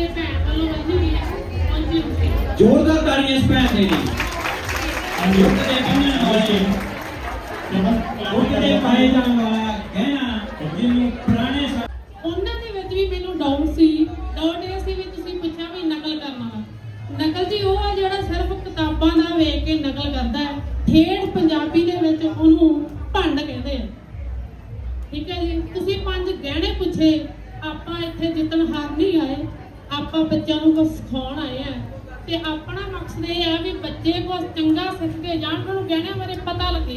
ਤੇ ਭੈਣ ਵੱਲੋਂ ਹੈ ਜ਼ੋਰਦਾਰ ਤਾੜੀਆਂ ਇਸ ਭੈਣ ਦੇ ਲਈ। ਹਾਂਜੀ ਉਹ ਤੇ ਕਹਿੰਦੇ ਹੋਏ ਉਹ ਕਿਤੇ ਪਾਏ ਜਾਣ ਵਾਲਾ ਕਹਿਣਾ ਜਿਹਨੂੰ ਪੁਰਾਣੇ ਉਹਨਾਂ ਦੇ ਵਿੱਚ ਵੀ ਮੈਨੂੰ ਡਾਊਟ ਸੀ। ਡਾਊਟ ਇਹ ਸੀ ਵੀ ਤੁਸੀਂ ਪੁੱਛਿਆ ਵੀ ਨਕਲ ਕਰਨ ਵਾਲਾ ਨਕਲ ਜੀ ਉਹ ਆ ਜਿਹੜਾ ਸਿਰਫ ਕਿਤਾਬਾਂ ਦਾ ਵੇਖ ਕੇ ਨਕਲ ਕਰਦਾ ਹੈ। ਠੇਠ ਪੰਜਾਬੀ ਦੇ ਵਿੱਚ ਉਹਨੂੰ ਭੰਡ ਕਹਿੰਦੇ ਆ। ਠੀਕ ਹੈ ਜੀ? ਤੁਸੀਂ ਪੰਜ ਗਹਿਣੇ ਪੁੱਛੇ ਆਪਾਂ ਇੱਥੇ ਜਿੱਤਣ ਹਾਰ ਨਹੀਂ ਆਏ ਆਪਾਂ ਬੱਚਿਆਂ ਨੂੰ ਕੁਝ ਸਿਖਾਉਣ ਆਏ ਆ। ਤੇ ਆਪਣਾ ਮਕਸਦ ਇਹ ਹੈ ਵੀ ਬੱਚੇ ਕੁਝ ਚੰਗਾ ਸਿੱਖ ਕੇ ਜਾਣ ਉਹਨਾਂ ਨੂੰ ਗਹਿਣਿਆਂ ਬਾਰੇ ਪਤਾ ਲੱਗੇ।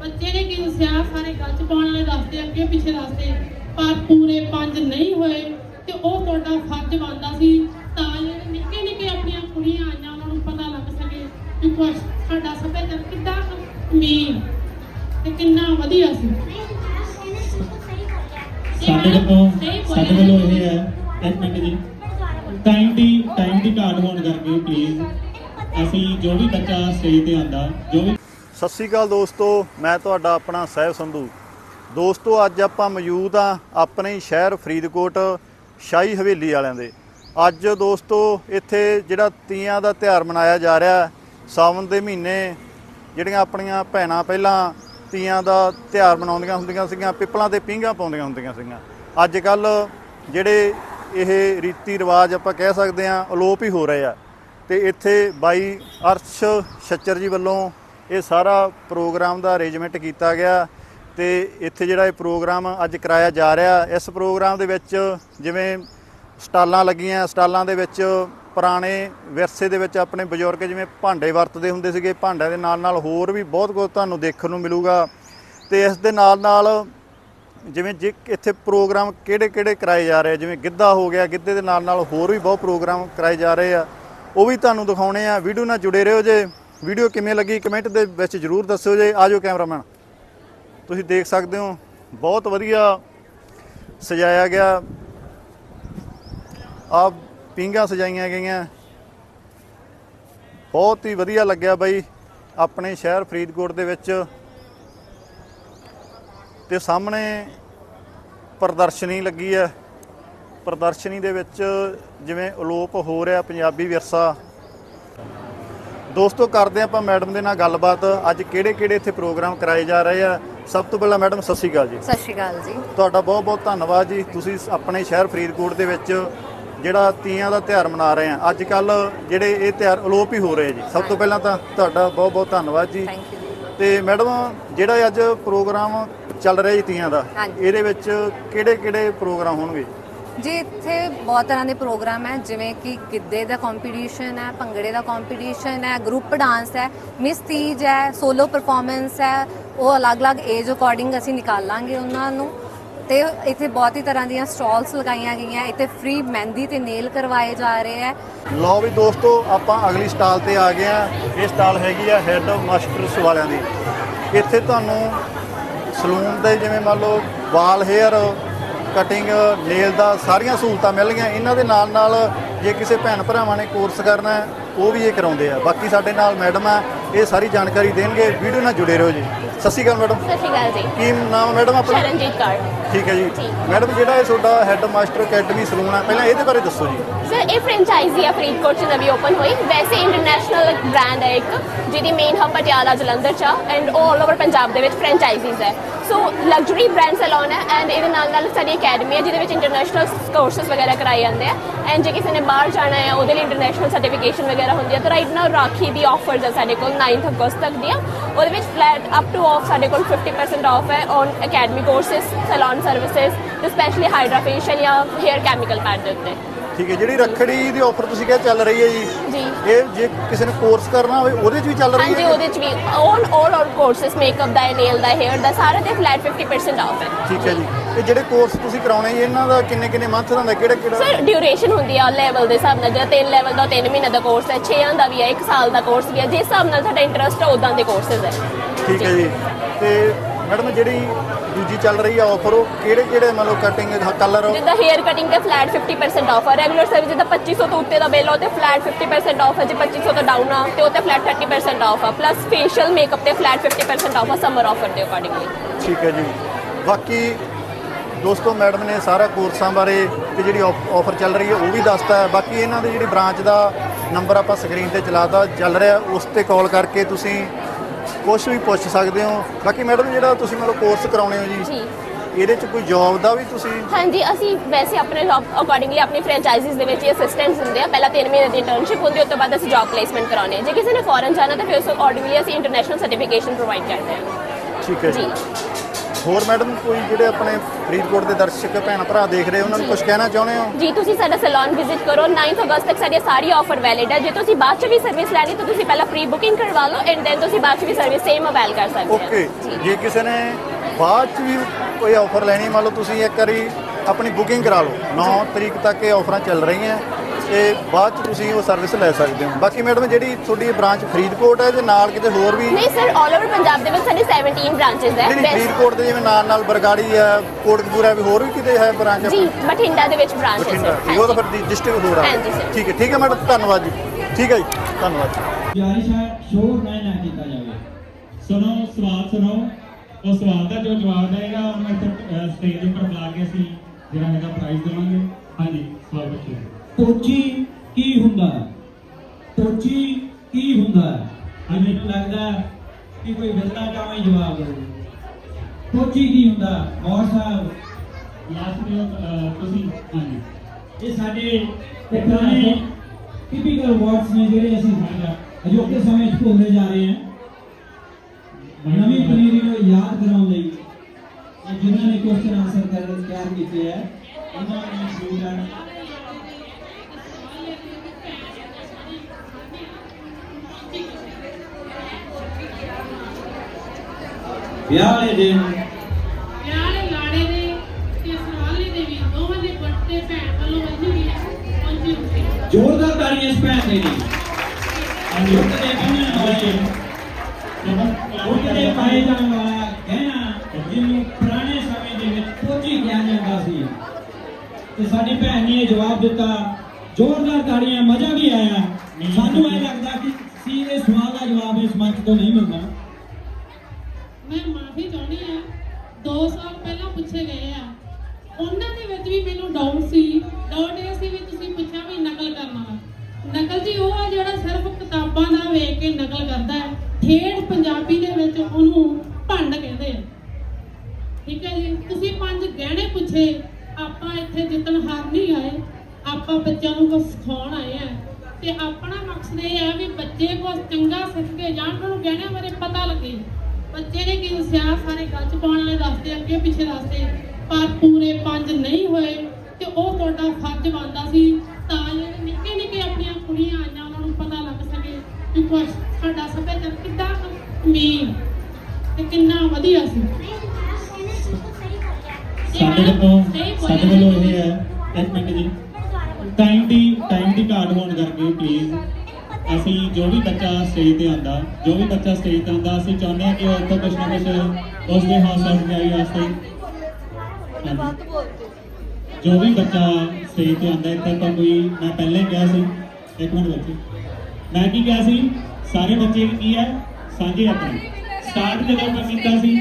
ਬੱਚੇ ਨੇ ਕੀ ਦੱਸਿਆ? ਸਾਰੇ ਗੱਲ ਚ ਪਾਉਣ ਵਾਲੇ ਦੱਸਦੇ ਅੱਗੇ ਪਿੱਛੇ ਦੱਸਦੇ। ਪਰ ਪੂਰੇ ਪੰਜ ਨਹੀਂ ਹੋਏ ਤੇ ਉਹ ਤੁਹਾਡਾ ਫਰਜ਼ ਬਣਦਾ ਸੀ ਤਾਂ ਜਿਹੜੇ ਨਿੱਕੇ ਨਿੱਕੇ ਆਪਣੀਆਂ ਕੁੜੀਆਂ ਆਈਆਂ ਉਹਨਾਂ ਨੂੰ ਪਤਾ ਲੱਗ ਸਕੇ ਕਿ ਕੁਛ ਸਾਡਾ ਸੱਭਿਆਚਾਰ ਕਿੱਦਾਂ ਮੇਨ ਤੇ ਕਿੰਨਾ ਵਧੀਆ ਸੀ। ਸਾਡੇ ਵੱਲੋਂ ਸਾਡੇ ਵੱਲੋਂ ਇਹ ਹੈ ਇੱਕ ਮਿੰਟ ਜੀ। ਟਾਈਮ ਦੀ ਟਾਈਮ ਦੀ ਘਾਟ ਹੋਣ ਕਰਕੇ ਪਲੀਜ਼ ਅਸੀਂ ਜੋ ਵੀ ਬੱਚਾ ਸਟੇਜ ਤੇ ਆਂਦਾ ਜੋ ਵੀ ਸਤਿ ਸ੍ਰੀ ਅਕਾਲ ਦੋਸਤੋ, ਮੈਂ ਤੁਹਾਡਾ ਆਪਣਾ ਸਹਿਬ ਸੰਧੂ। ਦੋਸਤੋ, ਅੱਜ ਆਪਾਂ ਮੌਜੂਦ ਆ ਆਪਣੇ ਸ਼ਹਿਰ ਫਰੀਦਕੋਟ ਸ਼ਾਹੀ ਹਵੇਲੀ ਵਾਲਿਆਂ ਦੇ। ਅੱਜ ਦੋਸਤੋ, ਇੱਥੇ ਜਿਹੜਾ ਤੀਆਂ ਦਾ ਤਿਉਹਾਰ ਮਨਾਇਆ ਜਾ ਰਿਹਾ, ਸਾਵਣ ਦੇ ਮਹੀਨੇ, ਜਿਹੜੀਆਂ ਆਪਣੀਆਂ ਭੈਣਾਂ ਪਹਿਲਾਂ ਤੀਆਂ ਦਾ ਤਿਉਹਾਰ ਮਨਾਉਂਦੀਆਂ ਹੁੰਦੀਆਂ ਸੀਗੀਆਂ, ਪਿੱਪਲਾਂ ਤੇ ਪੀਂਘਾਂ ਪਾਉਂਦੀਆਂ ਹੁੰਦੀਆਂ ਸੀਗੀਆਂ। ਅੱਜ ਕੱਲ ਜਿਹੜੇ ਇਹ ਰੀਤੀ ਰਿਵਾਜ ਆਪਾਂ ਕਹਿ ਸਕਦੇ ਆ ਅਲੋਪ ਹੀ ਹੋ ਰਹੇ ਆ। ਤੇ ਇੱਥੇ ਬਾਈ ਅਰਸ਼ ਛੱਚਰ ਜੀ ਵੱਲੋਂ ਇਹ ਸਾਰਾ ਪ੍ਰੋਗਰਾਮ ਦਾ ਅਰੇਂਜਮੈਂਟ ਕੀਤਾ ਗਿਆ ਤੇ ਇੱਥੇ ਜਿਹੜਾ ਇਹ ਪ੍ਰੋਗਰਾਮ ਅੱਜ ਕਰਾਇਆ ਜਾ ਰਿਹਾ, ਇਸ ਪ੍ਰੋਗਰਾਮ ਦੇ ਵਿੱਚ ਜਿਵੇਂ ਸਟਾਲਾਂ ਲੱਗੀਆਂ, ਸਟਾਲਾਂ ਦੇ ਵਿੱਚ ਪੁਰਾਣੇ ਵਿਰਸੇ ਦੇ ਵਿੱਚ ਆਪਣੇ ਬਜ਼ੁਰਗ ਜਿਵੇਂ ਭਾਂਡੇ ਵਰਤਦੇ ਹੁੰਦੇ ਸੀਗੇ, ਭਾਂਡਿਆਂ ਦੇ ਨਾਲ ਨਾਲ ਹੋਰ ਵੀ ਬਹੁਤ ਕੁਝ ਤੁਹਾਨੂੰ ਦੇਖਣ ਨੂੰ ਮਿਲੂਗਾ। ਤੇ ਇਸ ਦੇ ਨਾਲ ਨਾਲ ਜਿਵੇਂ ਜੇ ਇੱਥੇ ਪ੍ਰੋਗਰਾਮ ਕਿਹੜੇ ਕਿਹੜੇ ਕਰਾਏ ਜਾ ਰਹੇ ਜਿਵੇਂ ਗਿੱਧਾ ਹੋ ਗਿਆ, ਗਿੱਧੇ ਦੇ ਨਾਲ ਨਾਲ ਹੋਰ ਵੀ ਬਹੁਤ ਪ੍ਰੋਗਰਾਮ ਕਰਾਏ ਜਾ ਰਹੇ ਆ, ਉਹ ਵੀ ਤੁਹਾਨੂੰ ਦਿਖਾਉਣੇ ਆ। ਵੀਡੀਓ ਨਾਲ ਜੁੜੇ ਰਹੋ ਜੇ। ਵੀਡੀਓ ਕਿਵੇਂ ਲੱਗੀ ਕਮੈਂਟ ਦੇ ਵਿੱਚ ਜਰੂਰ ਦੱਸਿਓ ਜੇ। ਆਜੋ ਕੈਮਰਾਮੈਨ। ਤੁਸੀਂ ਦੇਖ ਸਕਦੇ ਹੋ, ਬਹੁਤ ਵਧੀਆ ਸਜਾਇਆ ਗਿਆ। ਆ ਪਿੰਗਾ ਸਜਾਈਆਂ ਗਈਆਂ। ਬਹੁਤ ਹੀ ਵਧੀਆ ਲੱਗਿਆ ਬਾਈ, ਆਪਣੇ ਸ਼ਹਿਰ ਫਰੀਦਕੋਟ ਦੇ ਵਿੱਚ। ਤੇ ਸਾਹਮਣੇ ਪ੍ਰਦਰਸ਼ਨੀ ਲੱਗੀ ਹੈ। ਪ੍ਰਦਰਸ਼ਨੀ ਦੇ ਵਿੱਚ ਜਿਵੇਂ ਅਲੋਪ ਹੋ ਰਿਹਾ ਪੰਜਾਬੀ ਵਿਰਸਾ। ਦੋਸਤੋ ਕਰਦੇ ਆਪਾਂ ਮੈਡਮ ਦੇ ਨਾਲ ਗੱਲਬਾਤ। ਅੱਜ ਕਿਹੜੇ ਕਿਹੜੇ ਇੱਥੇ ਪ੍ਰੋਗਰਾਮ ਕਰਾਏ ਜਾ ਰਹੇ ਆ? ਸਭ ਤੋਂ ਪਹਿਲਾਂ ਮੈਡਮ ਸਤਿ ਸ਼੍ਰੀ ਅਕਾਲ ਜੀ। ਸਤਿ ਸ਼੍ਰੀ ਅਕਾਲ ਜੀ। ਤੁਹਾਡਾ ਬਹੁਤ ਬਹੁਤ ਧੰਨਵਾਦ ਜੀ। ਤੁਸੀਂ ਆਪਣੇ ਸ਼ਹਿਰ ਫਰੀਦਕੋਟ ਦੇ ਵਿੱਚ ਜਿਹੜਾ ਤੀਆਂ ਦਾ ਤਿਉਹਾਰ ਮਨਾ ਰਹੇ ਆ। ਅੱਜ ਕੱਲ ਜਿਹੜੇ ਇਹ ਤਿਉਹਾਰ ਅਲੋਪ ਹੀ ਹੋ ਰਹੇ ਜੀ। ਸਭ ਤੋਂ ਪਹਿਲਾਂ ਤਾਂ ਤੁਹਾਡਾ ਬਹੁਤ ਬਹੁਤ ਧੰਨਵਾਦ ਜੀ। ਥੈਂਕ ਯੂ ਤੇ ਮੈਡਮ ਜਿਹੜਾ ਅੱਜ ਪ੍ਰੋਗਰਾਮ ਚੱਲ ਰਿਹਾ ਜੀ ਤੀਆਂ ਦਾ। ਹਾਂਜੀ। ਇਹਦੇ ਵਿੱਚ ਕਿਹੜੇ ਕਿਹੜੇ ਪ੍ਰੋਗਰਾਮ ਹੋਣਗੇ? ਜੀ ਇੱਥੇ ਬਹੁਤ ਤਰ੍ਹਾਂ ਦੇ ਪ੍ਰੋਗਰਾਮ ਹੈ ਜਿਵੇਂ ਕਿ ਗਿੱਧੇ ਦਾ ਕੰਪੀਟੀਸ਼ਨ ਹੈ ਭੰਗੜੇ ਦਾ ਕੰਪੀਟੀਸ਼ਨ ਹੈ ਗਰੁੱਪ ਡਾਂਸ ਹੈ ਮਿਸ ਤੀਜ ਹੈ ਸੋਲੋ ਪਰਫਾਰਮੈਂਸ ਹੈ ਉਹ ਅਲੱਗ-ਅਲੱਗ ਏਜ ਅਕੋਰਡਿੰਗ ਅਸੀਂ ਨਿਕਾਲਾਂਗੇ ਉਹਨਾਂ ਨੂੰ। ਤੇ ਇੱਥੇ ਬਹੁਤ ਹੀ ਤਰ੍ਹਾਂ ਦੀਆਂ ਸਟਾਲਸ ਲਗਾਈਆਂ ਗਈਆਂ ਇੱਥੇ ਫ੍ਰੀ ਮਹਿੰਦੀ ਤੇ ਨੇਲ ਕਰਵਾਏ ਜਾ ਰਹੇ ਹੈ। ਲਓ ਵੀ ਦੋਸਤੋ ਆਪਾਂ ਅਗਲੀ ਸਟਾਲ ਤੇ ਆ ਗਏ ਆ ਇਹ ਸਟਾਲ ਹੈਗੀ ਆ ਹੈਡ ਮਾਸਟਰਸ ਵਾਲਿਆਂ ਦੀ। ਇੱਥੇ ਤੁਹਾਨੂੰ ਸਲੂਨ ਦੇ ਜਿਵੇਂ ਮੰਨ ਲਓ ਵਾਲ ਹੇਅਰ ਕਟਿੰਗ ਨੇਲ ਦਾ ਸਾਰੀਆਂ ਸਹੂਲਤਾਂ ਮਿਲ ਗਈਆਂ। ਇਹਨਾਂ ਦੇ ਨਾਲ ਨਾਲ ਜੇ ਕਿਸੇ ਭੈਣ ਭਰਾਵਾਂ ਨੇ ਕੋਰਸ ਕਰਨਾ ਹੈ, ਉਹ ਵੀ ਇਹ ਕਰਾਉਂਦੇ ਆ। ਬਾਕੀ ਸਾਡੇ ਨਾਲ ਮੈਡਮ ਆ, ਇਹ ਸਾਰੀ ਜਾਣਕਾਰੀ ਦੇਣਗੇ। ਵੀਡੀਓ ਨਾਲ ਜੁੜੇ ਰਹੋ ਜੀ। ਸਤਿ ਸ਼੍ਰੀ ਅਕਾਲ ਮੈਡਮ। ਸਤਿ ਸ਼੍ਰੀ ਅਕਾਲ ਜੀ। ਕੀ ਨਾਮ ਹੈ ਮੈਡਮ ਆਪਣਾ? ਸ਼ਰਨਜੀਤ ਕੌਰ। ਠੀਕ ਹੈ ਜੀ। ਮੈਡਮ ਜਿਹੜਾ ਇਹ ਤੁਹਾਡਾ ਹੈਡ ਮਾਸਟਰ ਅਕੈਡਮੀ ਸਲੂਨ ਆ ਪਹਿਲਾਂ ਇਹਦੇ ਬਾਰੇ ਦੱਸੋ ਜੀ। ਸਰ ਇਹ ਫਰੈਂਚਾਈਜ਼ੀ ਆ ਫਰੀਦਕੋਟ 'ਚ ਨਵੀਂ ਓਪਨ ਹੋਈ। ਵੈਸੇ ਇੰਟਰਨੈਸ਼ਨਲ ਬ੍ਰਾਂਡ ਹੈ ਇੱਕ ਜਿਹਦੀ ਮੇਨ ਹਬ ਪਟਿਆਲਾ ਜਲੰਧਰ 'ਚ ਐਂਡ ਆਲ ਓਵਰ ਪੰਜਾਬ ਦੇ ਵਿੱਚ ਫਰੈਂਚਾਈਜ਼ੀਜ਼ ਹੈ। ਸੋ ਲਗਜ਼ਰੀ ਬ੍ਰਾਂਡ ਸੈਲੂਨ ਹੈ ਐਂਡ ਇਹਦੇ ਨਾਲ ਨਾਲ ਸਾਡੀ ਅਕੈਡਮੀ ਹੈ ਜਿਹਦੇ ਵਿੱਚ ਇੰਟਰਨੈਸ਼ਨਲ ਕੋਰਸਸ ਵਗੈਰਾ ਕਰਾਏ ਜਾਂਦੇ ਆ। ਐਂਡ ਜੇ ਕਿਸੇ ਨੇ ਬਾਹਰ ਜਾਣਾ ਹੈ ਉਹਦੇ ਲਈ ਇੰਟਰਨੈਸ਼ਨਲ ਸਰਟੀਫਿਕੇਸ਼ਨ ਵਗੈਰਾ ਹੁੰਦੀ ਹੈ। ਤਾਂ ਰਾਈਟ ਨਾਓ ਰਾਖੀ ਦੀ ਆਫਰਸ ਹੈ ਸਾਡੇ ਕੋਲ 9th ਅਗਸਤ ਤੱਕ ਦੀਆਂ। ਉਹਦੇ ਵਿੱਚ ਫਲੈਟ ਅਪ ਟੂ ਆਫ ਸਾਡੇ ਕੋਲ 50% ਆਫ ਹੈ on academy courses salon services ਤੇ ਸਪੈਸ਼ਲੀ ਹਾਈਡਰਾ ਫੇਸ਼ੀਅਲ ਜਾਂ ਹੇਅਰ ਕੈਮੀਕਲ ਪੈਡ ਦੇ ਉੱਤੇ। ਠੀਕ ਹੈ ਜਿਹੜੀ ਰੱਖੜੀ ਦੀ ਆਫਰ ਤੁਸੀਂ ਕਿਹਾ ਚੱਲ ਰਹੀ ਹੈ ਜੀ। ਜੀ। ਇਹ ਜੇ ਕਿਸੇ ਨੇ ਕੋਰਸ ਕਰਨਾ ਹੋਵੇ ਉਹਦੇ 'ਚ ਵੀ ਚੱਲ ਰਹੀ ਹਾਂਜੀ ਹੈ ਉਹਦੇ ਚ ਵੀ on all our courses makeup the nail ਦਾ ਹੇਅਰ ਦਾ ਸਾਰੇ ਤੇ ਫਲੈਟ 50% ਆਫ ਹੈ। ਠੀਕ ਹੈ ਜੀ। ਇਹ ਜਿਹੜੇ ਕੋਰਸ ਤੁਸੀਂ ਕਰਾਉਣੇ ਜੀ ਇਹਨਾਂ ਦਾ ਕਿੰਨੇ ਕਿੰਨੇ ਮੰਥ ਦਾ ਹੁੰਦਾ ਕਿਹੜਾ ਕਿਹੜਾ? ਸਰ ਡਿਊਰੇਸ਼ਨ ਹੁੰਦੀ ਆ ਲੈਵਲ ਦੇ ਹਿਸਾਬ ਨਾਲ ਜਿਹੜਾ 3 ਲੈਵਲ ਦਾ 3 ਮਹੀਨੇ ਦਾ ਕੋਰਸ ਹੈ 6 ਦਾ ਵੀ ਹੈ 1 ਸਾਲ ਦਾ ਕੋਰਸ ਵੀ ਹੈ ਜਿਸ ਹਿਸਾਬ ਨਾਲ ਤੁਹਾਡਾ ਇੰਟਰਸਟ ਹੈ ਉਦਾਂ ਦੇ ਕੋਰਸਸ ਹੈ। ਠੀਕ ਹੈ ਜੀ। ਤੇ ਮੈਡਮ ਜਿਹੜੀ ਦੂਜੀ ਚੱਲ ਰਹੀ ਆ ਆਫਰ ਉਹ ਕਿਹੜੇ ਕਿਹੜੇ ਮੰਨ ਲਓ ਕਟਿੰਗ ਕਲਰ ਜਿੱਦਾਂ ਹੇਅਰ ਕਟਿੰਗ ਤੇ ਫਲੈਟ 50% ਆਫ ਹੈ ਰੈਗੂਲਰ ਸਰਵਿਸ ਜਿੱਦਾਂ 2500 ਤੋਂ ਉੱਤੇ ਦਾ ਬਿੱਲ ਹੋ ਤੇ ਫਲੈਟ 50% ਆਫ ਹੈ ਜੇ 2500 ਤੋਂ ਡਾਊਨ ਆ ਤੇ ਉਹ ਤੇ ਫਲੈਟ 30% ਆਫ ਆ। ਪਲੱਸ ਫੇਸ਼ੀਅਲ ਮੇਕਅਪ ਤੇ ਫਲੈਟ 50% ਆਫ ਆ ਸਮਰ ਆਫਰ ਦੇ ਅਕੋਰਡਿੰਗਲੀ ਠੀਕ ਹੈ ਜੀ। ਬਾਕੀ ਦੋਸਤੋ ਮੈਡਮ ਨੇ ਸਾਰਾ ਕੋਰਸਾਂ ਬਾਰੇ ਤੇ ਜਿਹੜੀ ਆਫਰ ਚੱਲ ਰਹੀ ਹੈ ਉਹ ਵੀ ਦੱਸਤਾ ਹੈ। ਬਾਕੀ ਇਹਨਾਂ ਦੇ ਜਿਹੜੀ ਬ੍ਰਾਂਚ ਦਾ ਨੰਬਰ ਆਪਾਂ ਸਕਰੀਨ ਤੇ ਚਲਾਤਾ ਚੱਲ ਰਿਹਾ ਉਸ ਤੇ ਕਾਲ ਕਰਕੇ ਤੁਸੀਂ ਕੁਝ ਵੀ ਪੁੱਛ ਸਕਦੇ ਹੋ। ਬਾਕੀ ਮੈਡਮ ਜਿਹੜਾ ਤੁਸੀਂ ਮਤਲਬ ਕੋਰਸ ਕਰਾਉਣੇ ਹੋ ਜੀ ਜੀ। ਇਹਦੇ ਚ ਕੋਈ ਜੌਬ ਦਾ ਵੀ ਤੁਸੀਂ ਹਾਂਜੀ ਅਸੀਂ ਵੈਸੇ ਆਪਣੇ ਜੌਬ ਅਕੋਰਡਿੰਗਲੀ ਆਪਣੀ ਫਰੈਂਚਾਈਜ਼ੀਜ਼ ਦੇ ਵਿੱਚ ਅਸਿਸਟੈਂਟਸ ਹੁੰਦੇ ਆ। ਪਹਿਲਾਂ 3 ਮਹੀਨੇ ਦੀ ਇੰਟਰਨਸ਼ਿਪ ਹੁੰਦੀ ਉਸ ਤੋਂ ਬਾਅਦ ਅਸੀਂ ਜੌਬ ਪਲੇਸਮੈਂਟ ਕਰਾਉਂਦੇ ਹਾਂ। ਜੇ ਕਿਸੇ ਨੇ ਫੋਰਨ ਜਾਣਾ ਤਾਂ ਫਿਰ ਉਸ ਅਕੋਰਡਿੰਗਲੀ ਅਸੀਂ ਇੰਟਰਨੈਸ਼ਨਲ ਸਰਟੀਫਿਕੇਸ਼ਨ ਪ੍ਰੋਵਾਈਡ ਕਰਦੇ ਹਾਂ। ਠੀਕ ਹੈ ਜੀ। ਹੋਰ ਮੈਡਮ ਕੋਈ ਜਿਹੜੇ ਆਪਣੇ ਫਰੀਦਕੋਟ ਦੇ ਦਰਸ਼ਕ ਭੈਣ ਭਰਾ ਦੇਖ ਰਹੇ ਉਹਨਾਂ ਨੂੰ ਕੁਝ ਕਹਿਣਾ ਚਾਹੁੰਦੇ ਹੋ? ਜੀ ਤੁਸੀਂ ਸਾਡਾ ਸੈਲੂਨ ਵਿਜ਼ਿਟ ਕਰੋ। 9th ਅਗਸਤ ਤੱਕ ਸਾਡੀ ਸਾਰੀ ਆਫਰ ਵੈਲਿਡ ਹੈ। ਜੇ ਤੁਸੀਂ ਬਾਅਦ ਚ ਵੀ ਸਰਵਿਸ ਲੈਣੀ ਤਾਂ ਤੁਸੀਂ ਪਹਿਲਾਂ ਪ੍ਰੀ ਬੁਕਿੰਗ ਕਰਵਾ ਲਓ ਐਂਡ ਦੈਨ ਤੁਸੀਂ ਬਾਅਦ ਚ ਵੀ ਸਰਵਿਸ ਸੇਮ ਅਵੇਲ ਕਰ ਸਕਦੇ ਓਕੇ ਜੀ। ਜੇ ਕਿਸੇ ਨੇ ਬਾਅਦ ਚ ਵੀ ਕੋਈ ਆਫਰ ਲੈਣੀ ਮੰਨ ਲਓ ਤੁਸੀਂ ਇੱਕ ਵਾਰੀ ਆਪਣੀ ਬੁਕਿੰਗ ਕਰਾ ਲਓ। 9 ਤਰੀਕ ਤੱਕ ਇਹ ਆਫਰਾਂ ਚੱਲ ਰਹੀਆਂ। ਤੇ ਬਾਅਦ ਚ ਤੁਸੀਂ ਉਹ ਸਰਵਿਸ ਲੈ ਸਕਦੇ ਹੋ। ਬਾਕੀ ਮੈਡਮ ਜਿਹੜੀ ਤੁਹਾਡੀ ਬ੍ਰਾਂਚ ਫਰੀਦਕੋਟ ਹੈ ਜੇ ਨਾਲ ਕਿਤੇ ਹੋਰ ਵੀ ਨਹੀਂ ਸਰ 올 ਓਵਰ ਪੰਜਾਬ ਦੇ ਵਿੱਚ ਸਾਡੇ 17 ਬ੍ਰਾਂਚਸ ਹੈ। Best- ਫਰੀਦਕੋਟ ਦੇ ਜਿਵੇਂ ਨਾਲ ਨਾਲ ਬਰਗਾੜੀ ਹੈ ਕੋਟਕਪੂਰਾ ਵੀ ਹੋਰ ਵੀ ਕਿਤੇ ਹੈ ਬ੍ਰਾਂਚ ਜੀ ਬਠਿੰਡਾ ਦੇ ਵਿੱਚ ਬ੍ਰਾਂਚ ਹੈ ਬਠਿੰਡਾ ਸਰ ਠੀਕ ਉਹ ਤਾਂ ਫਿਰ ਡਿਸਟ੍ਰਿਕਟ ਹੋਰ ਆ। ਹਾਂਜੀ, sir। ਠੀਕ ਹੈ ਠੀਕ ਹੈ ਮੈਡਮ ਧੰਨਵਾਦ ਜੀ। ਠੀਕ ਹੈ ਜੀ ਧੰਨਵਾਦ ਜੀ। ਜਾਰੀ ਸ਼ੋਰ ਨਾ ਨਾ ਕੀਤਾ ਜਾਵੇ। ਸੁਣੋ ਸਵਾਲ ਸੁਣੋ। ਉਹ ਸਵਾਲ ਦਾ ਜੋ ਜਵਾਬ ਦੇਗਾ ਉਹਨੂੰ ਇੱਥੇ ਸਟੇਜ ਉੱਪਰ ਬੁਲਾ ਕੇ ਅਸੀਂ ਜਿਹੜਾ ਹੈਗਾ ਪ੍ਰਾਈਜ਼ ਦੇਵਾਂਗੇ। ਹਾਂਜੀ ਸਵਾਲ ਪੁੱਛੋ। ਪੋਚੀ ਕੀ ਹੁੰਦਾ? ਹੈ ਪੋਚੀ ਕੀ ਹੁੰਦਾ? ਹੈ ਅੱਜ ਮੈਨੂੰ ਲੱਗਦਾ ਹੈ ਕਿ ਕੋਈ ਵਿਰਲਾ ਜਾਵੇਂ ਜਵਾਬ ਦੇਵੇ ਪੋਚੀ ਕੀ ਹੁੰਦਾ? ਮੌਰ ਸਾਹਿਬ ਲਾਸਟ ਵਿੱਚ ਤੁਸੀਂ ਹਾਂਜੀ। ਇਹ ਸਾਡੇ ਪੁਰਾਣੇ ਟਿਪੀਕਲ ਵਰਡਸ ਨੇ ਜਿਹੜੇ ਅਸੀਂ ਅਜੋਕੇ ਸਮੇਂ 'ਚ ਭੁੱਲਦੇ ਜਾ ਰਹੇ ਹਾਂ। ਨਵੀਂ ਪਨੀਰੀ ਨੂੰ ਯਾਦ ਕਰਾਉਣ ਲਈ ਜਿਨ੍ਹਾਂ ਨੇ ਕੁਐਸਚਨ ਆਨਸਰ ਕਰ ਤਿਆਰ ਕੀਤੇ ਹੈ ਉਹਨਾਂ ਨੂੰ ਸਟੂਡੈਂਟ ਵਿਆਹ ਵਾਲੇ ਦਿਨ। ਪਿਆਰੇ ਲਾੜੇ ਦੇ ਤੇ ਸਵਾਲੇ ਦੇ ਵੀ ਦੋਵਾਂ ਦੇ ਵੱਡੇ ਭੈਣ ਵੱਲੋਂ ਵੱਧੀ ਵੀ ਹੈ ਜ਼ੋਰਦਾਰ ਤਾੜੀਆਂ ਇਸ ਭੈਣ ਦੇ ਲਈ। ਹਾਂਜੀ ਉਹ ਤੇ ਬੰਨਣ ਵਾਲੇ ਉਹ ਕਿਤੇ ਪਾਏ ਜਾਣ ਵਾਲਾ ਗਹਿਣਾ ਜਿਹਨੂੰ ਪੁਰਾਣੇ ਸਮੇਂ ਦੇ ਵਿੱਚ ਪੋਚੀ ਕਿਹਾ ਜਾਂਦਾ ਸੀ। ਤੇ ਸਾਡੀ ਭੈਣ ਨੇ ਜਵਾਬ ਦਿੱਤਾ ਜ਼ੋਰਦਾਰ ਤਾੜੀਆਂ ਮਜ਼ਾ ਵੀ ਆਇਆ। ਸਾਨੂੰ ਇਹ ਲੱਗਦਾ ਕਿ ਸੀ ਇਹ ਸਵਾਲ ਦਾ ਜਵਾਬ ਇਸ ਮੰਚ ਤੋਂ ਨਹੀਂ ਮਿਲਦਾ ਠੇਠ ਪੰਜਾਬੀ ਦੇ ਵਿੱਚ ਉਹਨੂੰ ਭੰਡ ਕਹਿੰਦੇ ਆ। ਠੀਕ ਹੈ ਜੀ? ਤੁਸੀਂ ਪੰਜ ਗਹਿਣੇ ਪੁੱਛੇ, ਆਪਾਂ ਇੱਥੇ ਜਿੱਤਣ ਹਾਰ ਨਹੀਂ ਆਏ। ਆਪਾਂ ਬੱਚਿਆਂ ਨੂੰ ਕੁਝ ਸਿਖਾਉਣ ਆਏ ਆ। ਤੇ ਆਪਣਾ ਮਕਸਦ ਇਹ ਹੈ ਵੀ ਬੱਚੇ ਕੁਝ ਚੰਗਾ ਸਿੱਖ ਕੇ ਜਾਣ, ਉਹਨਾਂ ਨੂੰ ਗਹਿਣਿਆਂ ਬਾਰੇ ਪਤਾ ਲੱਗੇ। ਬੱਚੇ ਨੇ ਕੀ ਦੱਸਿਆ? ਸਾਰੇ ਗੱਲ ਚ ਪਾਉਣ ਵਾਲੇ ਦੱਸਦੇ, ਅੱਗੇ ਪਿੱਛੇ ਦੱਸਦੇ। ਪਰ ਪੂਰੇ ਪੰਜ ਨਹੀਂ ਹੋਏ ਤੇ ਉਹ ਤੁਹਾਡਾ ਫਰਜ਼ ਬਣਦਾ ਸੀ। ਤਾਂ ਜਿਹੜੇ ਨਿੱਕੇ ਨਿੱਕੇ ਆਪਣੀਆਂ ਕੁੜੀਆਂ ਆਈਆਂ ਕਿ ਕੁਛ ਸਾਡਾ ਸੱਭਿਆਚਾਰ ਕਿੱਦਾਂ ਮੀਨ ਤੇ ਕਿੰਨਾ ਵਧੀਆ ਸੀ। ਸਾਡੇ ਵੱਲੋਂ ਸਾਡੇ ਵੱਲੋਂ ਇਹ ਹੈ ਇੱਕ ਮਿੰਟ ਜੀ। ਟਾਈਮ ਦੀ ਟਾਈਮ ਦੀ ਘਾਟ ਹੋਣ ਕਰਕੇ ਪਲੀਜ਼ ਅਸੀਂ ਜੋ ਵੀ ਬੱਚਾ ਸਟੇਜ ਤੇ ਆਂਦਾ ਜੋ ਵੀ ਬੱਚਾ ਸਟੇਜ ਤੇ ਆਂਦਾ ਅਸੀਂ ਚਾਹੁੰਦੇ ਹਾਂ ਕਿ ਉਹ ਇੱਥੋਂ ਕੁਝ ਨਾ ਕੁਝ ਉਸ ਦੇ ਹੌਸਲਾ ਅਫਜ਼ਾਈ ਵਾਸਤੇ। ਜੋ ਵੀ ਬੱਚਾ ਸਟੇਜ ਤੇ ਆਂਦਾ ਇੱਥੇ ਤਾਂ ਕੋਈ ਮੈਂ ਪਹਿਲਾਂ ਕਿਹਾ ਸੀ। ਇੱਕ ਮਿੰਟ ਬੱਚੇ। ਮੈਂ ਕੀ ਕਿਹਾ ਸੀ? ਸਾਰੇ ਬੱਚੇ ਕੀ ਹੈ? ਸਾਂਝੇ ਆਪਣੇ ਸਟਾਰਟ ਜਦੋਂ ਆਪਾਂ ਕੀਤਾ ਸੀ,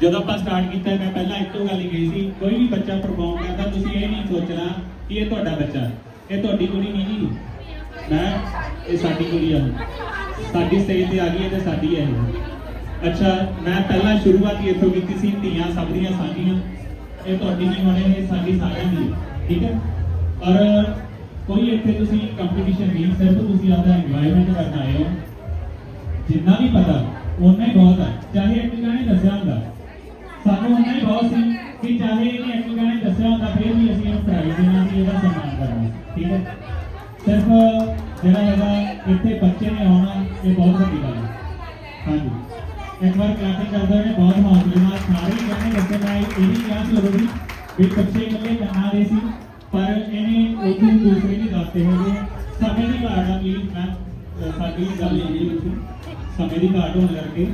ਜਦੋਂ ਆਪਾਂ ਸਟਾਰਟ ਕੀਤਾ, ਮੈਂ ਪਹਿਲਾਂ ਇੱਕੋ ਗੱਲ ਹੀ ਕਹੀ ਸੀ, ਕੋਈ ਵੀ ਬੱਚਾ ਪਰਫਾਰਮ ਕਰਦਾ, ਤੁਸੀਂ ਇਹ ਨਹੀਂ ਸੋਚਣਾ ਕਿ ਇਹ ਤੁਹਾਡਾ ਬੱਚਾ ਇਹ ਤੁਹਾਡੀ ਕੁੜੀ ਨਹੀਂ ਜੀ। ਮੈਂ, ਇਹ ਸਾਡੀ ਕੁੜੀ ਆ। ਸਾਡੀ ਸਟੇਜ ਤੇ ਆ ਗਈ ਹੈ ਤੇ ਸਾਡੀ ਹੈ ਇਹ। ਅੱਛਾ, ਮੈਂ ਪਹਿਲਾਂ ਸ਼ੁਰੂਆਤ ਹੀ ਇੱਥੋਂ ਕੀਤੀ ਸੀ, ਧੀਆਂ ਸਭ ਦੀਆਂ ਸਾਂਝੀਆਂ। ਇਹ ਤੁਹਾਡੀ ਨਹੀਂ ਹੋਣੇ, ਇਹ ਸਾਡੀ ਸਾਰਿਆਂ ਦੀ ਠੀਕ ਹੈ? ਔਰ ਕੋਈ ਇੱਥੇ ਤੁਸੀਂ ਕੰਪੀਟੀਸ਼ਨ ਨਹੀਂ, ਸਿਰਫ ਤੁਸੀਂ ਆਪਦਾ ਐਨਵਾਇਰਨਮੈਂਟ ਕਰਨ ਆਏ ਹੋ। ਜਿੰਨਾ ਵੀ ਪਤਾ ਉਹਨਾਂ ਹੀ ਬਹੁਤ ਹੈ ਚਾਹੇ ਇੱਕ ਗਾਣੇ ਦੱਸਿਆ ਹੁੰਦਾ। ਸਾਨੂੰ ਉਹਨਾਂ ਹੀ ਬਹੁਤ ਸੀ ਕਿ ਚਾਹੇ ਇਹਨੇ ਇੱਕ ਗਾਣੇ ਦੱਸਿਆ ਹੁੰਦਾ, ਫਿਰ ਵੀ ਅਸੀਂ ਇਹਨੂੰ ਪ੍ਰਾਈਜ਼ ਦੇਣਾ ਸੀ, ਇਹਦਾ ਸਨਮਾਨ ਕਰਨਾ ਠੀਕ ਹੈ? ਸਿਰਫ ਜਿਹੜਾ ਹੈਗਾ, ਇੱਥੇ ਬੱਚੇ ਨੇ ਆਉਣਾ, ਇਹ ਬਹੁਤ ਵੱਡੀ ਗੱਲ ਹੈ ਹਾਂਜੀ। ਇੱਕ ਵਾਰ ਕਲਾਸਿੰਗ ਕਰਦੇ ਹੋਏ ਬਹੁਤ ਹੌਸਲੇ ਨਾਲ ਸਾਰੇ ਹੀ ਗਾਣੇ ਦੱਸੇ ਇਹ ਨਹੀਂ ਕਿਹਾ ਸੀ ਵੀ ਬੱਚੇ ਇਕੱਲੇ ਕੰਨਾਂ ਦੇ ਸੀ ਪਰ ਇਹਨੇ ਉਹਨੂੰ ਦੂਸਰੇ ਵੀ ਦੱਸਦੇ ਹੋਗੇ ਸਮੇਂ ਦੀ ਘਾਟ ਆ ਪਲੀਜ਼ ਮੈਂ ਅਹ ਸਾਡੀ ਗੱਲ ਇਹ ਨਹੀਂ ਸੀ ਸਮੇਂ ਦੀ ਘਾਟ ਹੋਣ ਕਰਕੇ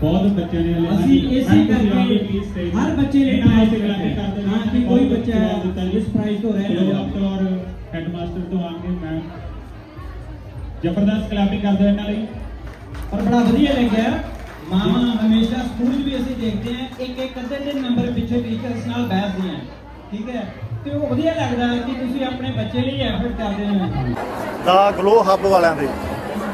ਬਹੁਤ ਬੱਚਿਆਂ ਨੇ ਹਲੇ ਅਸੀਂ ਹਾਂਜੀ, ਇਸੇ ਮੈਂ ਤੁਸੀਂ ਆਓਗੇ ਕਰਕੇ please stage ਹਰ ਬੱਚੇ ਲਈ ਇਹਨਾਂ ਪ੍ਰਾਈਜ਼ ਵਾਸਤੇ ਕਰਦੇ ਕਰਦੇ ਹਾਂ ਕਿ ਕੋਈ ਬੱਚਾ ਇਸ ਪ੍ਰਾਈਜ਼ ਤੋਂ ਰਹਿ ਨਾ ਚਲੋ ਜਾਵੇ ਡਾਕਟਰ ਔਰ ਹੈਡਮਾਸਟਰ ਤੋਂ ਆਣਗੇ ਮੈਂ ਜ਼ਬਰਦਸਤ ਕਲਾਪਿੰਗ ਕਰਦੇ ਹੋ ਇਹਨਾਂ ਲਈ। ਪਰ ਬੜਾ ਵਧੀਆ ਲੱਗਿਆ ਮਾਵਾਂ ਹਮੇਸ਼ਾ ਸਕੂਲ 'ਚ ਵੀ ਅਸੀਂ ਦੇਖਦੇ ਹਾਂ ਇੱਕ ਇੱਕ ਅੱਧੇ ਦੇ ਨੰਬਰ ਪਿੱਛੇ ਟੀਚਰਸ ਨਾਲ ਬੈਠਦੀਆਂ ਠੀਕ ਹੈ? ਤੇ ਉਹ ਵਧੀਆ ਲੱਗਦਾ ਹੈ ਕਿ ਤੁਸੀਂ ਆਪਣੇ ਬੱਚੇ ਲਈ ਐਫਰਟ ਕਰਦੇ ਹੋ ਦਾ ਗਲੋ ਹੱਬ ਵਾਲਿਆਂ ਦੇ।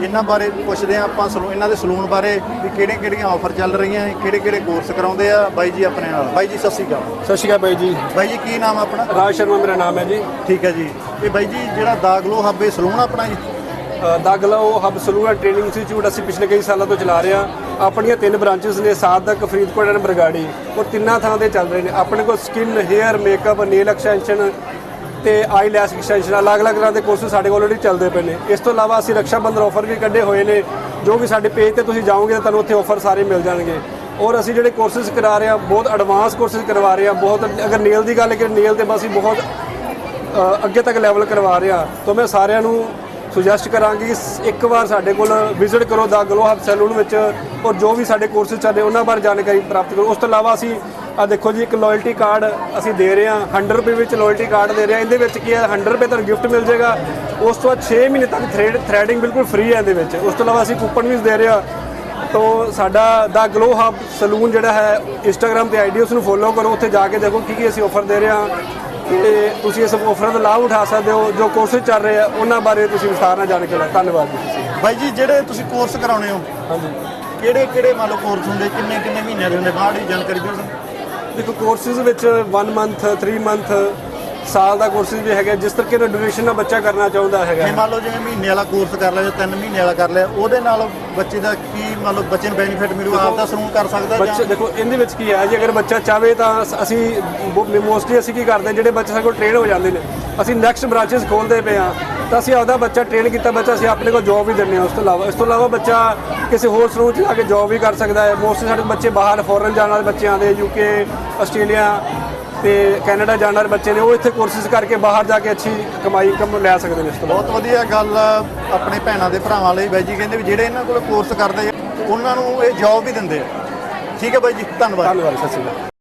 ਇਹਨਾਂ ਬਾਰੇ ਪੁੱਛਦੇ ਆ ਆਪਾਂ ਸਲੂ ਇਹਨਾਂ ਦੇ ਸਲੂਨ ਬਾਰੇ ਵੀ ਕਿਹੜੇ ਕਿਹੜੀਆਂ ਆਫਰ ਚੱਲ ਰਹੀਆਂ ਕਿਹੜੇ ਕਿਹੜੇ ਕੋਰਸ ਕਰਾਉਂਦੇ ਆ। ਬਾਈ ਜੀ ਆਪਣੇ ਨਾਲ। ਬਾਈ ਜੀ ਸਤਿ ਸ਼੍ਰੀ ਅਕਾਲ। ਸਤਿ ਸ਼੍ਰੀ ਅਕਾਲ ਬਾਈ ਜੀ। ਬਾਈ ਜੀ ਕੀ ਨਾਮ ਆ ਆਪਣਾ? ਰਾਜ ਸ਼ਰਮਾ ਮੇਰਾ ਨਾਮ ਹੈ ਜੀ। ਠੀਕ ਹੈ ਜੀ। ਇਹ ਬਾਈ ਜੀ ਜਿਹੜਾ ਦਾ ਗਲੋ ਹੱਬ ਸਲੂਨ ਆਪਣਾ ਜੀ? ਅ, ਦਾ Glow Hub salon and training institute ਅਸੀਂ ਪਿਛਲੇ ਕਈ ਸਾਲਾਂ ਤੋਂ ਚਲਾ ਰਹੇ ਹਾਂ। ਆਪਣੀਆਂ ਤਿੰਨ ਬ੍ਰਾਂਚਸ ਨੇ ਸਾਧਕ ਫਰੀਦਕੋਟ ਐਂਡ ਬਰਗਾੜੀ। ਉਹ ਤਿੰਨਾਂ ਥਾਂ ਤੇ ਚੱਲ ਰਹੇ ਨੇ। ਆਪਣੇ ਕੋਲ skin hair makeup nail extension ਤੇ ਆਈ ਲੈਸ਼ ਐਕਸਟੈਂਸ਼ਨ ਅਲੱਗ-ਅਲੱਗ ਤਰ੍ਹਾਂ ਦੇ ਕੋਰਸ ਸਾਡੇ ਕੋਲ ਆਲਰੇਡੀ ਚੱਲਦੇ ਪਏ ਨੇ। ਇਸ ਤੋਂ ਇਲਾਵਾ ਅਸੀਂ ਰਕਸ਼ਾ ਬੰਧਨ ਆਫਰ ਵੀ ਕੱਢੇ ਹੋਏ ਨੇ। ਜੋ ਕਿ ਸਾਡੇ ਪੇਜ ਤੇ ਤੁਸੀਂ ਜਾਓਗੇ ਤਾਂ ਤੁਹਾਨੂੰ ਉੱਥੇ ਆਫਰ ਸਾਰੇ ਮਿਲ ਜਾਣਗੇ। ਔਰ ਅਸੀਂ ਜਿਹੜੇ ਕੋਰਸਿਸ ਕਰਾ ਰਹੇ ਹਾਂ, ਬਹੁਤ ਐਡਵਾਂਸ ਕੋਰਸਿਸ ਕਰਵਾ ਰਹੇ ਹਾਂ, ਬਹੁਤ ਅਗਰ ਨੇਲ ਦੀ ਗੱਲ ਕਰੀਏ ਨੇਲ ਤੇ ਬਸ ਅਸੀਂ ਬਹੁਤ ਅੱਗੇ ਤੱਕ ਲੈਵਲ ਕਰਵਾ ਰਹੇ ਰਿਹਾ ਤਾਂ ਮੈਂ ਸਾਰਿਆਂ ਨੂੰ ਸੁਜੈਸਟ ਕਰਾਂਗੀ ਕਿ ਇੱਕ ਵਾਰ ਸਾਡੇ ਕੋਲ ਵਿਜ਼ਿਟ ਕਰੋ ਦਾ ਗਲੋ ਹੱਬ ਸੈਲੂਨ ਵਿੱਚ ਔਰ ਜੋ ਵੀ ਸਾਡੇ ਕੋਰਸਿਸ ਚੱਲ ਰਹੇ, ਉਹਨਾਂ ਬਾਰੇ ਜਾਣਕਾਰੀ ਪ੍ਰਾਪਤ ਕਰੋ। ਉਸ ਤੋਂ ਇਲਾਵਾ ਅਸੀਂ ਆ ਦੇਖੋ ਜੀ ਇੱਕ ਲਾਇਲਟੀ ਕਾਰਡ ਅਸੀਂ ਦੇ ਰਹੇ ਹਾਂ। 100 ਰੁਪਏ ਵਿੱਚ ਲਾਇਲਟੀ ਕਾਰਡ ਦੇ ਰਹੇ ਹਾਂ। ਇਹਦੇ ਵਿੱਚ ਕੀ ਹੈ 100 ਰੁਪਏ ਤੁਹਾਨੂੰ ਗਿਫਟ ਮਿਲ ਜਾਏਗਾ। ਉਸ ਤੋਂ ਬਾਅਦ 6 ਮਹੀਨੇ ਤੱਕ ਥ੍ਰੈਡ ਥ੍ਰੈਡਿੰਗ ਬਿਲਕੁਲ ਫ੍ਰੀ ਹੈ ਇਹਦੇ ਵਿੱਚ। ਉਸ ਤੋਂ ਇਲਾਵਾ ਅਸੀਂ ਕੂਪਨ ਵੀ ਦੇ ਰਹੇ ਹਾਂ। ਤੋ ਸਾਡਾ ਦਾ ਗਲੋ ਹਬ ਸਲੂਨ ਜਿਹੜਾ ਹੈ ਇੰਸਟਾਗ੍ਰam ਤੇ ਆਈਡੀ ਉਸ ਨੂੰ ਫੋਲੋ ਕਰੋ। ਉੱਥੇ ਜਾ ਕੇ ਦੇਖੋ ਕੀ ਕੀ ਅਸੀਂ ਆਫਰ ਦੇ ਰਹੇ ਹਾਂ। ਤੇ ਤੁਸੀਂ ਇਸ ਆਫਰ ਦਾ ਲਾਭ ਉਠਾ ਸਕਦੇ ਹੋ। ਜੋ ਕੋਰਸਿਸ ਚੱਲ ਰਹੇ ਆ ਉਹਨਾਂ ਬਾਰੇ ਤੁਸੀਂ ਵਿਸਥਾਰ ਨਾਲ ਜਾਣ ਕੇ ਲੈ ਧੰਨਵਾਦ ਜੀ ਬਾਈ ਜੀ ਜਿਹੜੇ ਤੁਸੀਂ ਕੋਰਸ ਕਰਾਉਣੇ ਹੋ ਹਾਂਜੀ। ਕਿਹੜੇ ਕਿਹੜੇ ਮੰਨ ਲਓ ਕੋਰਸ ਹੁੰਦੇ ਕਿੰਨੇ ਕਿੰਨੇ ਮਹੀਨਿਆਂ ਦੇ ਹੁੰਦੇ ਬਾਅਦ ਦੀ ਜਾਣਕਾਰੀ ਦਿਓ ਦੇਖੋ ਕੋਰਸਿਸ ਵਿੱਚ 1 ਮੰਥ 3 ਮੰਥ ਸਾਲ ਦਾ ਕੋਰਸਿਸ ਵੀ ਹੈਗਾ। ਜਿਸ ਤਰੀਕੇ ਦਾ ਡਿਊਰੇਸ਼ਨ ਨਾਲ ਬੱਚਾ ਕਰਨਾ ਚਾਹੁੰਦਾ ਹੈਗਾ। ਜੇ ਮੰਨ ਲਓ ਜਿਵੇਂ ਮਹੀਨੇ ਵਾਲਾ ਕੋਰਸ ਕਰ ਲਿਆ ਜਾਂ 3 ਮਹੀਨੇ ਵਾਲਾ ਕਰ ਲਿਆ ਉਹਦੇ ਨਾਲ ਬੱਚੇ ਦਾ ਕੀ ਮੰਨ ਲਓ ਬੱਚੇ ਨੂੰ ਬੈਨੀਫਿਟ ਮਿਲੂ? ਆਪ ਦਾ ਸਲੂਨ ਕਰ ਸਕਦਾ ਬੱਚੇ ਦੇਖੋ ਇਹਦੇ ਵਿੱਚ ਕੀ ਹੈ ਜੇ ਅਗਰ ਬੱਚਾ ਚਾਹਵੇ ਤਾਂ ਅਸੀਂ ਮੋਸਟਲੀ ਅਸੀਂ ਕੀ ਕਰਦੇ ਹਾਂ, ਜਿਹੜੇ ਬੱਚੇ ਸਾਡੇ ਕੋਲ ਟ੍ਰੇਨ ਹੋ ਜਾਂਦੇ ਨੇ ਅਸੀਂ ਨੈਕਸਟ ਬ੍ਰਾਂਚਸ ਖੋਲਦੇ ਪਏ ਆ ਤਾਂ ਅਸੀਂ ਆਪਦਾ ਬੱਚਾ ਟ੍ਰੇਨ ਕੀਤਾ ਬੱਚਾ ਅਸੀਂ ਆਪਣੇ ਕੋਲ ਜੌਬ ਵੀ ਦਿੰਦੇ ਹਾਂ। ਉਸ ਤੋਂ ਇਲਾਵਾ ਇਸ ਤੋਂ ਇਲਾਵਾ ਬੱਚਾ ਕਿਸੇ ਹੋਰ ਸਲੂਨ 'ਚ ਜਾ ਕੇ ਜੌਬ ਵੀ ਕਰ ਸਕਦਾ ਹੈ। ਮੋਸਟਲੀ ਸਾਡੇ ਬੱਚੇ ਬਾਹਰ ਫੋਰਨ ਜਾਣ ਵਾਲੇ ਬੱਚੇ ਆਉਂਦੇ ਯੂਕੇ ਆਸਟ੍ਰੇਲੀਆ ਤੇ ਕੈਨੇਡਾ ਜਾਣ ਵਾਲੇ ਬੱਚੇ ਨੇ ਉਹ ਇੱਥੇ ਕੋਰਸਿਸ ਕਰਕੇ ਬਾਹਰ ਜਾ ਕੇ ਅੱਛੀ ਕਮਾਈ ਕਮ ਲੈ ਸਕਦੇ ਨੇ ਇਸ ਤੋਂ ਬਹੁਤ ਵਧੀਆ ਗੱਲ ਆਪਣੇ ਭੈਣਾਂ ਦੇ ਭਰਾਵਾਂ ਲਈ ਬਾਈ ਜੀ ਕਹਿੰਦੇ ਵੀ ਜਿਹੜੇ ਇਹਨਾਂ ਕੋਲ ਕੋਰਸ ਕਰਦੇ ਆ ਉਹਨਾਂ ਨੂੰ ਇਹ ਜੌਬ ਵੀ ਦਿੰਦੇ ਆ। ਠੀਕ ਹੈ ਬਾਈ ਜੀ ਧੰਨਵਾਦ। ਧੰਨਵਾਦ ਸਤਿ ਸ਼੍ਰੀ ਅਕਾਲ।